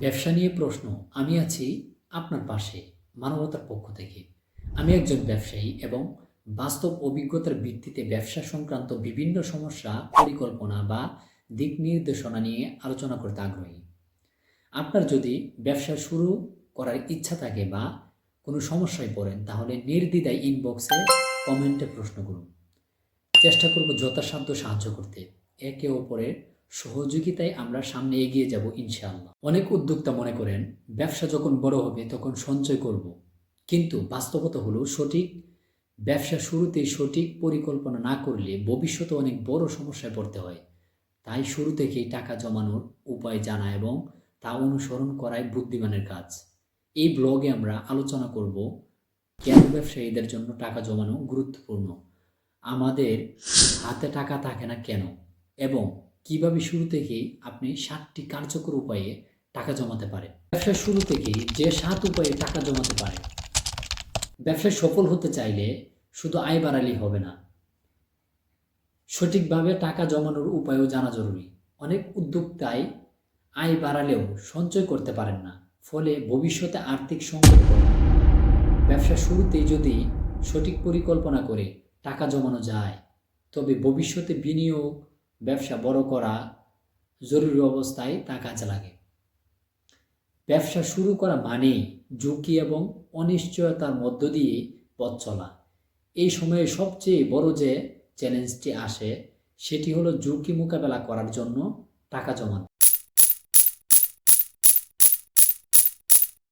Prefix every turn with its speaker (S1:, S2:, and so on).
S1: ব্যবসা নিয়ে প্রশ্ন, আমি আছি আপনার পাশে, মানবতার পক্ষ থেকে। আমি একজন ব্যবসায়ী এবং বাস্তব অভিজ্ঞতার ভিত্তিতে ব্যবসা সংক্রান্ত বিভিন্ন সমস্যা পরিকল্পনা বা দিক নির্দেশনা নিয়ে আলোচনা করতে আগ্রহী। আপনার যদি ব্যবসা শুরু করার ইচ্ছা থাকে বা কোনো সমস্যায় পড়েন, তাহলে নির্দ্বিধায় ইনবক্সে কমেন্টে প্রশ্ন করুন। চেষ্টা করব যথাসাধ্য সাহায্য করতে। একে অপরের সহযোগিতায় আমরা সামনে এগিয়ে যাব, ইনশাআল্লাহ। অনেক উদ্যোক্তা মনে করেন, ব্যবসা যখন বড় হবে, তখন সঞ্চয় করব। কিন্তু বাস্তবতা হলো সঠিক, ব্যবসা শুরুতেই সঠিক পরিকল্পনা না করলে ভবিষ্যতে অনেক বড় সমস্যায় পড়তে হয়। তাই শুরু থেকেই টাকা জমানোর উপায় জানা এবং তা অনুসরণ করাই বুদ্ধিমানের কাজ। এই ব্লগে আমরা আলোচনা করব, কেন ব্যবসায়ীদের জন্য টাকা জমানো গুরুত্বপূর্ণ? আমাদের হাতে টাকা থাকে না কেন? এবং কীভাবে শুরু থেকেই আপনি সাতটি কার্যকর উপায়ে টাকা জমাতে পারেন? ব্যবসার শুরু থেকেই যে সাত উপায়ে টাকা জমাতে পারে ব্যবসায় সফল হতে চাইলে শুধু আয় বাড়ালেই হবে না। সঠিকভাবে টাকা জমানোর উপায়ও জানা জরুরি। অনেক উদ্যোক্তাই আয় বাড়ালেও সঞ্চয় করতে পারেন না, ফলে ভবিষ্যতে আর্থিক সংকট ব্যবসা শুরুতেই যদি সঠিক পরিকল্পনা করে টাকা জমানো যায়, তবে ভবিষ্যতে বিনিয়োগ ব্যবসা বড় করা জরুরি অবস্থায় তা কাজে লাগে। ব্যবসা শুরু করা মানে ঝুঁকি এবং অনিশ্চয়তার মধ্য দিয়ে পথ চলা। এই সময়ে সবচেয়ে বড় যে চ্যালেঞ্জটি আসে, সেটি হলো ঝুঁকি মোকাবেলা করার জন্য টাকা জমানো।